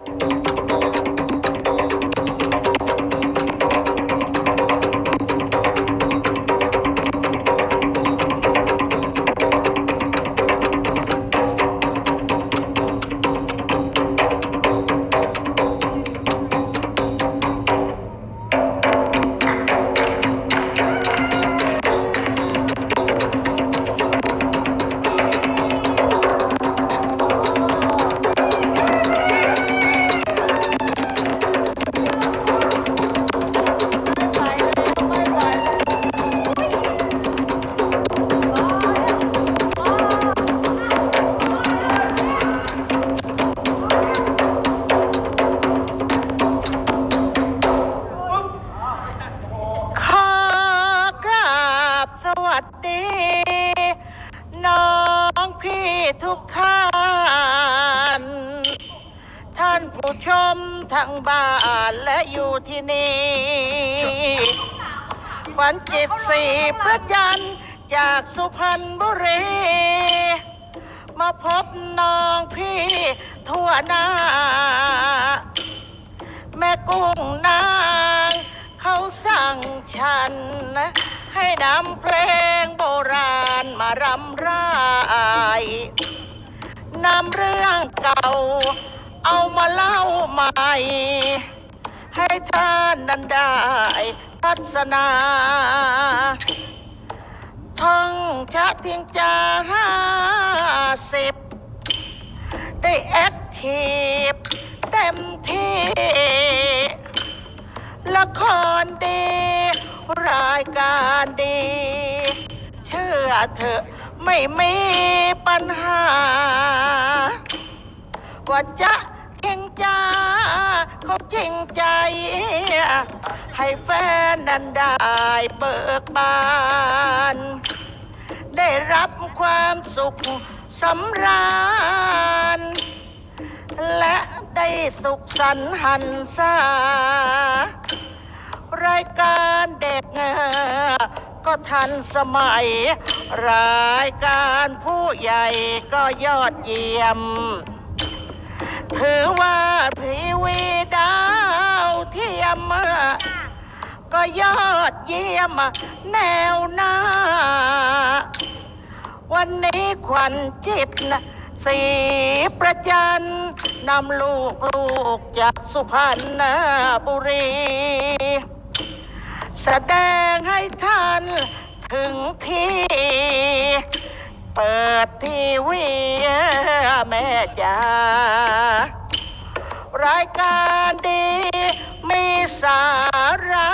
ข ขวัญจิตสีประจันทร์จากสุพรรณบุรี มาพบน้องพี่ทั่วหน้า แม่กุ้งนางเขาสั่งฉัน ให้นำเพลงโบราณมารำไรายนำเรื่องเก่า เอามาเล่าใหม่ ให้ท่านนั้นได้ทัศนาท่องชะทิ้งจาห้าสิบได้แอคทีฟเต็มที่ละครดี รายการดี เชื่อเถอะไม่มีปัญหา ว่าจะ เขาจริงใจ ให้แฟนนั้นได้เบิกบาน ได้รับความสุขสำราญ และได้สุขสันหันษารายการเด็ก ก็ทันสมัย รายการผู้ใหญ่ก็ยอดเยี่ยม ยอดเยี่ยม แนวหน้า วันนี้ขวัญจิตนะสีประจันนำลูกลูกจากสุพรรณบุรี แสดงให้ท่านถึงที่ เปิดทีวีแม่จ๋ารายการดีมีสาระ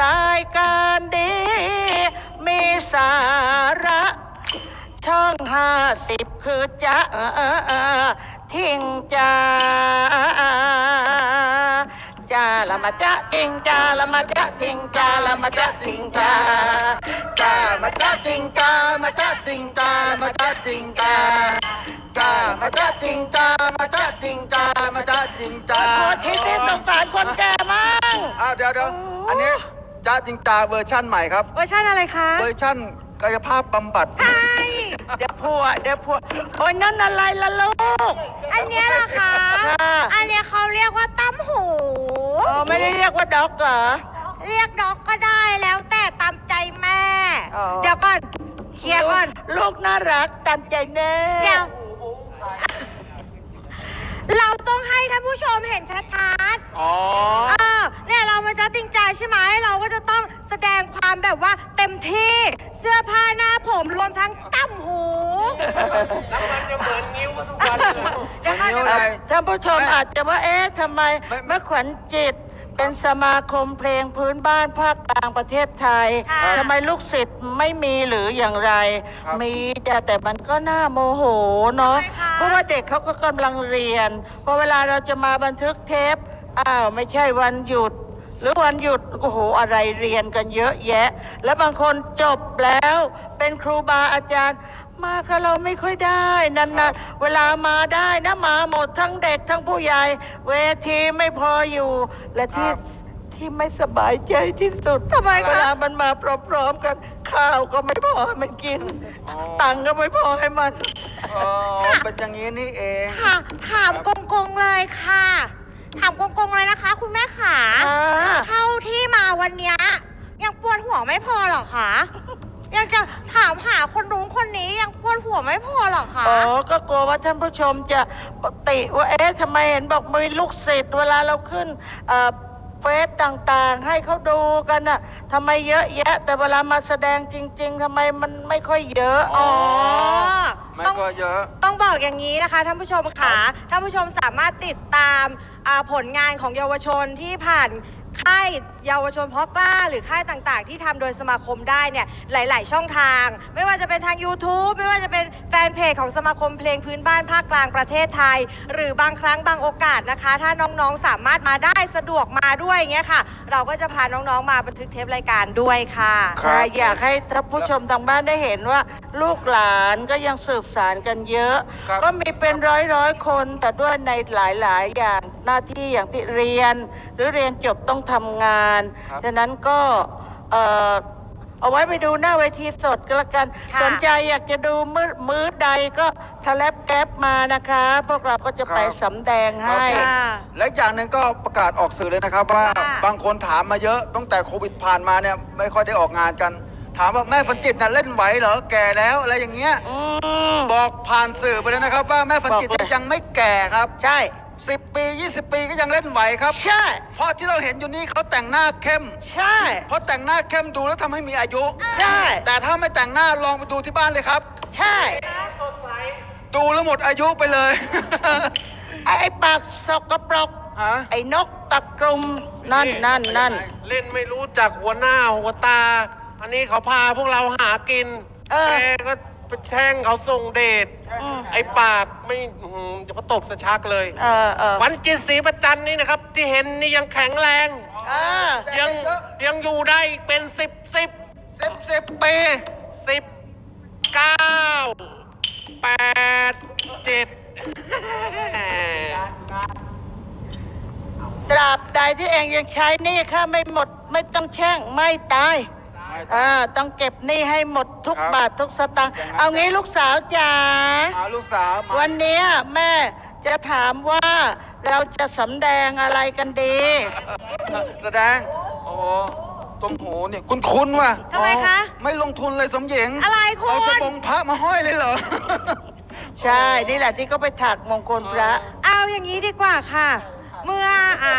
รายการดี มีสาระ ช่องห้าสิบคือจะทิ้งจ้าจ้าละมาจะทิ้งจ้าละมาจะทิ้งจ้าละมาจะทิ้งจ้าจ้ามาจะทิ้งจ้ามาจะทิ้งจ้ามาจะทิ้งจ้าจ้ามาจะทิ้งจ้ามาจะทิ้งจ้ามาจะทิ้งจ้าขอที่ที่สงสารคนแก่มั่งอ้าวเดี๋ยวเดี๋ยวอันนี้ จ้าจริงจาเวอร์ชั่นใหม่ครับ เวอร์ชันอะไรคะเวอร์ชั่นกายภาพบำบัดใช่เดี๋ยวพัวเดี๋ยวพัวโอ้ยนั่นอะไรล่ะลูก อันเนี้ยเหรอคะ ค่ะ อันเนี้ยเขาเรียกว่าตั้มหู อ๋อไม่ได้เรียกว่าด็อกเหรอ เรียกด็อกก็ได้แล้วแต่ตามใจแม่ อ๋อ เดี๋ยวก่อน เคลียร์ก่อน ลูกน่ารักตามใจแม่เดี๋ยว เราต้องให้ท่านผู้ชมเห็นชัดอ๋อ ๆ เออ เนี่ยเรามาจะติงใจใช่ไหมเราก็จะต้องแสดงความแบบว่าเต็มที่เสื้อผ้าหน้าผมรวมทั้งตั้มหู แล้วมันจะเหมือนนิ้วทุกวันเลย เดี๋ยวก่อนนิ้วเดี๋ยวไหก่นอน ท่านผู้ชมไม่อาจจะว่าเอ๊ะทำไมไม่ แม่ขวัญจิต เป็นสมาคมเพลงพื้นบ้านภาคกลางประเทศไทยค่ะทำไมลูกศิษย์ไม่มีหรืออย่างไร ครับมีแต่แต่มันก็น่าโมโหเนาะทำไมคะ เพราะว่าเด็กเขาก็กำลังเรียนพอเวลาเราจะมาบันทึกเทปอ้าวไม่ใช่วันหยุด หรือวันหยุดโอ้โหอะไรเรียนกันเยอะแยะ แล้วบางคนจบแล้วเป็นครูบาอาจารย์ มากับเราไม่ค่อยได้นั่นนะเวลามาได้นะมาหมดทั้งเด็กทั้งผู้ใหญ่ เวทีไม่พออยู่ และที่ครับ ที่ไม่สบายใจที่สุดทำไมคะ เวลามันมาพร้อมๆกันข้าวก็ไม่พอให้มันกิน อ๋อตังค์ก็ไม่พอให้มัน อ๋อเป็นอย่างนี้นี่เอง ค่ะถามกงๆเลยค ถามกงๆเลยนะคะ คุณแม่ขาอ่าเท่าที่มาวันเนี้ยยังปวดหัวไม่พอเหรอคะยังจะถามหาคนนู้นคนนี้ยังปวดหัวไม่พอเหรอคะ อ๋อ ก็กลัวว่าท่านผู้ชมจะติว่า เอ๊ะทำไมเห็นบอกมีลูกศิษย์เวลาเราขึ้นเอ่อเฟซต่างๆ ให้เขาดูกันน่ะทำไมเยอะแยะ แต่เวลามาแสดงจริง ๆทำไมมันไม่ค่อยเยอะ อ๋อ ไม่ต้องก็เยอะ ต้องบอกอย่างนี้นะคะท่านผู้ชมค่ะท่านผู้ชมสามารถติดตามอ่า ผลงานของเยาวชนที่ผ่านค่าย เยาวชนเพาะกล้า หรือค่ายต่างๆ ที่ทำโดยสมาคมได้เนี่ยหลาย ๆ ช่องทาง ไม่ว่าจะเป็นทาง YouTube ไม่ว่าจะเป็นแฟนเพจของสมาคมเพลงพื้นบ้านภาคกลางประเทศไทย หรือบางครั้งบางโอกาสนะคะ ถ้าน้องๆสามารถมาได้สะดวกมาด้วยอย่างเงี้ยค่ะ เราก็จะพาน้องๆมาบันทึกเทปรายการด้วยค่ะครับใช่อยากให้ท่านผู้ชมทางบ้านได้เห็นว่า ลูกหลานก็ยังสืบสารกันเยอะ ครับ ก็มีเป็นร้อยร้อยๆคน แต่ด้วยในหลายๆ อย่างหน้าที่อย่างที่เรียน หรือเรียนจบต้องทำงานครับ ฉะนั้นก็เอ่อเอาไว้ไปดูหน้าเวทีสดก็แล้วกัน ค่ะ สนใจอยากจะดูมื้อมื้อใดก็ทะแลบแก๊บมานะคะ พวกเราก็จะไปสำแดงให้ค่ะ และอีกอย่างหนึ่งก็ประกาศออกสื่อเลยนะครับ ว่าค่ะบางคนถามมาเยอะตั้งแต่โควิดผ่านมาเนี่ยไม่ค่อยได้ออกงานกัน ถามว่าแม่ฝันจิตน่ะเล่นไหวเหรอแก่แล้วอะไรอย่างเงี้ยอืมบอกผ่านสื่อไปเลยนะครับ ว่าแม่ฝันจิตบอกเลย ยังไม่แก่ครับ ใช่ 10 ปี 20 ปีก็ยังเล่นไหวครับ ใช่ เพราะที่เราเห็นอยู่นี่เขาแต่งหน้าเข้ม ใช่ เพราะแต่งหน้าเข้มดูแล้วทำให้มีอายุ ใช่ แต่ถ้าไม่แต่งหน้าลองไปดูที่บ้านเลยครับ ใช่ ดูแล้วหมดอายุไปเลย ไอ้ไอ้ปากสกปรกฮะ ไอ้นกตะกรุมนั่นนั่นนั่นเล่นไม่รู้จักหัวหน้าหัวตา อันนี้เขาพาพวกเราหากินเออแกก็ ไปแช่งเขาส่งเดชอืม ไอ้ปากไม่อื้อหือจะมาตบสะชักเลยเออเออวันจิตศรีประจันนี่นะครับ ที่เห็นนี่ยังแข็งแรง เออ ยังยังอยู่ได้อีกเป็นสิบสิบสิบสิบปีสิบเก้าแปดเจ็ด ตราบใดที่เองยังใช้หนี่ค่าไม่หมดไม่ต้องแช่งไม่ตาย อ่าต้องเก็บหนี้ให้หมดทุกครับบาททุกสตางค์เอางี้ลูกสาวจ๋าเอาลูกสาวมาวันเนี้ยแม่จะถามว่าเราจะสำแดงอะไรกันดี แสดง โอ้โหตรงหูเนี่ยคุณคุ้นๆว่ะทำไมคะไม่ลงทุนเลยสมหญิงอะไรคุณ เอาสบงพระมาห้อยเลยเหรอ ใช่ นี่แหละที่เขาไปถักมงคลพระ เอาอย่างนี้ดีกว่าค่ะ เมื่ออ่า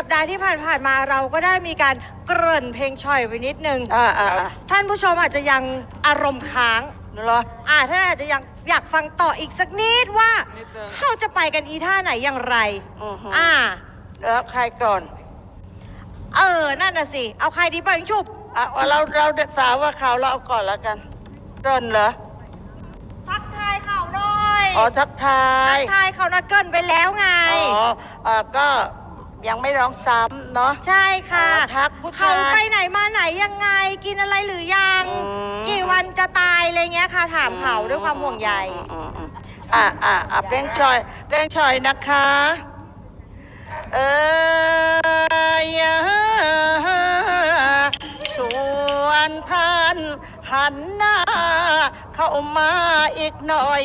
สัปดาห์ที่ผ่านๆมาเราก็ได้มีการเกริ่นเพลงช่อยไปนิดนึง อ่าอ่าอ่าท่านผู้ชมอาจจะยังอารมณ์ค้าง เหรอ อ่าท่านอาจจะยังอยากฟังต่ออีกสักนิดว่า นิดนึง เขาจะไปกันอีท่าไหนอย่างไร อือฮึอ่า แล้วใครก่อนเออ นั่นน่ะสิ เอาใครดีปล่อยชุบ อะเราเราสาวว่าเขาวเราเอาก่อนแล้วกันร่นเหรอทักทายเขาหน่อยอ๋อทักทายทักทายเขานะเกินไปแล้วไง อ๋อเอ่อก็ ยังไม่ร้องซ้ำเนาะ ใช่ค่ะอ๋อทักผู้ชายเขาไปไหนมาไหนยังไงกินอะไรหรือยัง อืม กี่วันจะตายอะไรเงี้ยค่ะ ถามเขาด้วยความห่วงใย อืมอืมอะอะอะเพลงชอยเพลงชอยนะคะ เออยชวนท่านหันหน้าเข้ามาอีกหน่อย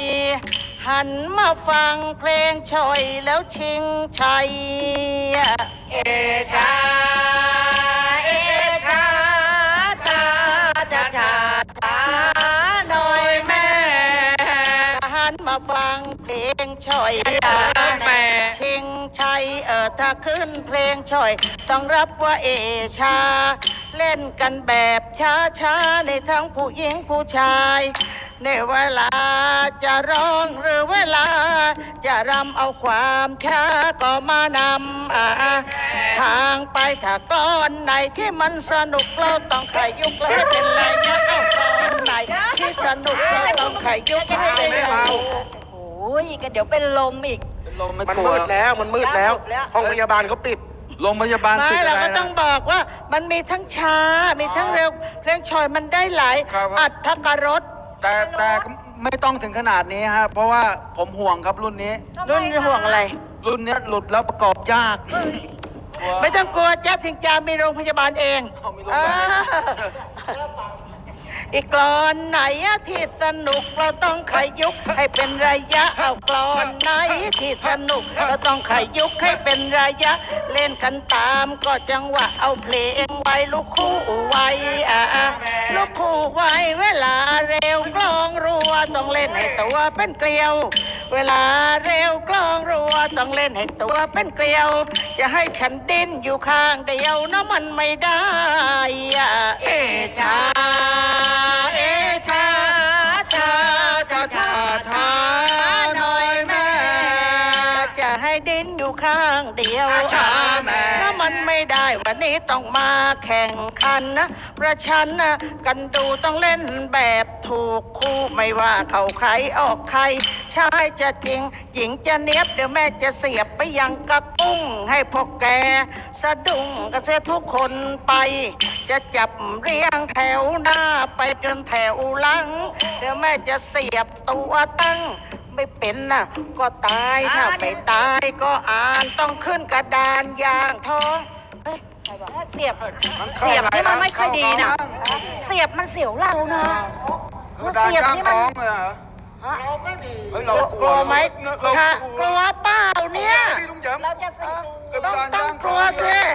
หันมาฟังเพลงชอยแล้วชิงชัย เอชา เอชาชาชาชาชาหน่อยแม่ หันมาฟังเพลงช่อยแม่ ชิงชัยเออถ้าขึ้นเพลงช่อย ต้องรับว่าเอชา เล่นกันแบบช้าช้าๆในทั้งผู้หญิงผู้ชาย ในเวลาจะร้องหรือเวลา จะรำเอาความช้าก็มานำอ่าทางไปถ้ากลอนไหนที่มันสนุกเราต้องขยุกแล้วให้เป็นระยะเอากลอนไหนที่สนุกเราต้องขยุกให้เป็นระยะโอ้ยก็เดี๋ยวเป็นลมอีกเป็นลมไม่มันกลัวมืดแล้วมันมืดแล้วมืดแล้ว ห้องพยาบาลเขาปิดโรงพยาบาลไม่ติดเราอะไรก็นะต้องบอกว่ามันมีทั้งช้า มีทั้งเร็ว เพลงชอยมันได้หลายครับอัดทกรส แต่แต่ไม่ต้องถึงขนาดนี้ฮะ เพราะว่าผมห่วงครับรุ่นนี้ รุ่นห่วงอะไร รุ่นเนี้ยหลุดแล้วประกอบยาก ไม่ต้องกลัวแจ๊ดทิงจามีโรงพยาบาลเอง เอามีโรงพยาบาลอ่าอี กกลอนไหนอะที่สนุกเราต้องขยุกให้เป็นระยะเอากลอนไหนที่สนุกเราต้องขยุกให้เป็นระยะ เล่นกันตามก็จังหวะเอาเพลงไว้ลูกคู่ไว้อะลูกคู่ไว้เวลาเร็วกลองรัวต้องเล่นให้ตัวเป็นเกลียวเวลาเร็วกลองรัวต้องเล่นให้ตัวเป็นเกลียว จะให้ฉันดิ้นอยู่ข้างเดียวนะมันไม่ได้อะเอชาเอชาชาชาชาชาหน่อยแม่ จะให้ดิ้นอยู่ข้างเดียวชาแม่ถ้ามันไม่ได้วันนี้ต้องมาแข่งขันนะประชันนะกันดูต้องเล่นแบบถูกคู่ไม่ว่าเขาใครออกใคร ชายจะจริง หญิงจะเนียบเดี๋ยวแม่จะเสียบไปยังกระปุ้ง ให้พวกแก สะดุ้งกันเสียทุกคนไป จะจับเรียงแถวหน้าไปจนแถวหลัง เดี๋ยวแม่จะเสียบตัวตั้งไม่เป็นน่ะ ก็ตายถ้าไม่ตายก็อ่านต้องขึ้นกระดานอย่างท้องเฮ้ยใครวะเสียบ เสียบนี่มันไม่ค่อยดีนะ เสียบมันเสียวเรานะ กระดานเสียบกลางนี่ท้มันองเลยเหรอ ฮะเฮ้ยเรากลัวไหมเราค่ะกลัวเปล่าเนี่ยพี่ลุงเฉิมเราจะเสียบกระต้องดานต้องกกลัวลางท้องสิเลย